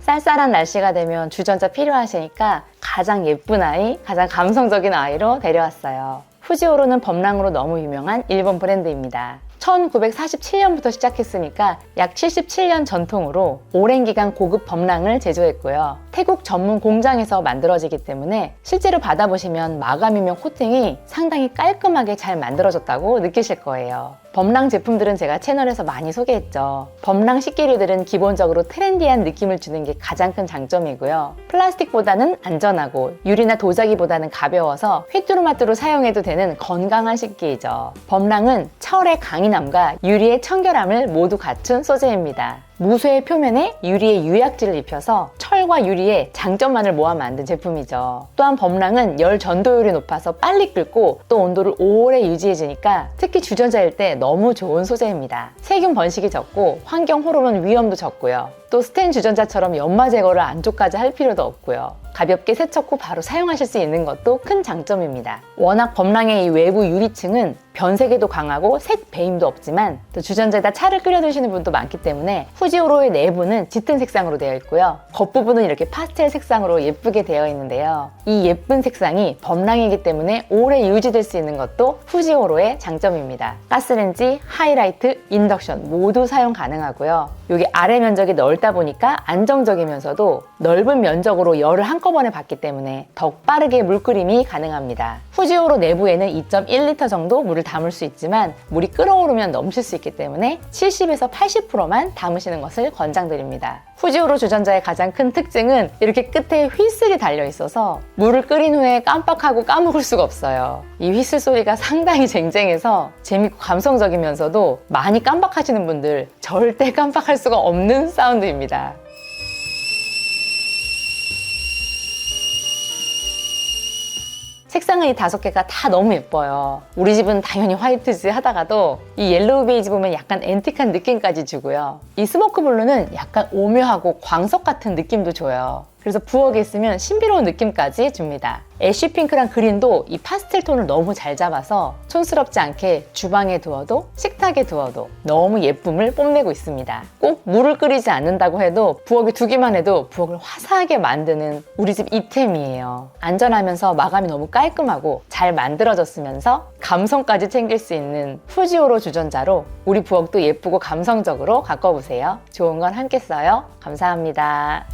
쌀쌀한 날씨가 되면 주전자 필요하시니까 가장 예쁜 아이, 가장 감성적인 아이로 데려왔어요. 후지오로는 범랑으로 너무 유명한 일본 브랜드입니다. 1947년부터 시작했으니까 약 77년 전통으로 오랜 기간 고급 범랑을 제조했고요. 태국 전문 공장에서 만들어지기 때문에 실제로 받아보시면 마감이면 코팅이 상당히 깔끔하게 잘 만들어졌다고 느끼실 거예요. 범랑 제품들은 제가 채널에서 많이 소개했죠. 범랑 식기류들은 기본적으로 트렌디한 느낌을 주는 게 가장 큰 장점이고요. 플라스틱보다는 안전하고 유리나 도자기보다는 가벼워서 휘뚜루마뚜루 사용해도 되는 건강한 식기이죠. 범랑은 철의 강인함과 유리의 청결함을 모두 갖춘 소재입니다. 무쇠의 표면에 유리의 유약질을 입혀서 철과 유리의 장점만을 모아 만든 제품이죠. 또한 범랑은 열 전도율이 높아서 빨리 끓고 또 온도를 오래 유지해주니까 특히 주전자일 때 너무 좋은 소재입니다. 세균 번식이 적고 환경 호르몬 위험도 적고요. 또 스텐 주전자처럼 연마 제거를 안쪽까지 할 필요도 없고요. 가볍게 세척 후 바로 사용하실 수 있는 것도 큰 장점입니다. 워낙 범랑의 이 외부 유리층은 변색에도 강하고 색 배임도 없지만 또 주전자에다 차를 끓여 드시는 분도 많기 때문에 후지오로의 내부는 짙은 색상으로 되어 있고요. 겉부분은 이렇게 파스텔 색상으로 예쁘게 되어 있는데요. 이 예쁜 색상이 범랑이기 때문에 오래 유지될 수 있는 것도 후지오로의 장점입니다. 가스렌지, 하이라이트, 인덕션 모두 사용 가능하고요. 여기 아래 면적이 넓다 보니까 안정적이면서도 넓은 면적으로 열을 한꺼번에 받기 때문에 더 빠르게 물끓임이 가능합니다. 후지오로 내부에는 2.1리터 정도 물을 담을 수 있지만 물이 끓어오르면 넘칠 수 있기 때문에 70에서 80%만 담으시는 것을 권장드립니다. 후지오로 주전자의 가장 큰 특징은 이렇게 끝에 휘슬이 달려 있어서 물을 끓인 후에 깜빡하고 까먹을 수가 없어요. 이 휘슬 소리가 상당히 쟁쟁해서 재밌고 감성적이면서도 많이 깜빡하시는 분들 절대 깜빡할 수가 없는 사운드입니다. 색상은 이 다섯 개가 다 너무 예뻐요. 우리 집은 당연히 화이트지 하다가도 이 옐로우 베이지 보면 약간 앤틱한 느낌까지 주고요. 이 스모크 블루는 약간 오묘하고 광석 같은 느낌도 줘요. 그래서 부엌에 있으면 신비로운 느낌까지 줍니다. 애쉬 핑크랑 그린도 이 파스텔 톤을 너무 잘 잡아서 촌스럽지 않게 주방에 두어도 식탁에 두어도 너무 예쁨을 뽐내고 있습니다. 꼭 물을 끓이지 않는다고 해도 부엌에 두기만 해도 부엌을 화사하게 만드는 우리 집 이템이에요. 안전하면서 마감이 너무 깔끔하고 잘 만들어졌으면서 감성까지 챙길 수 있는 후지오로 주전자로 우리 부엌도 예쁘고 감성적으로 가꿔보세요. 좋은 건 함께 써요. 감사합니다.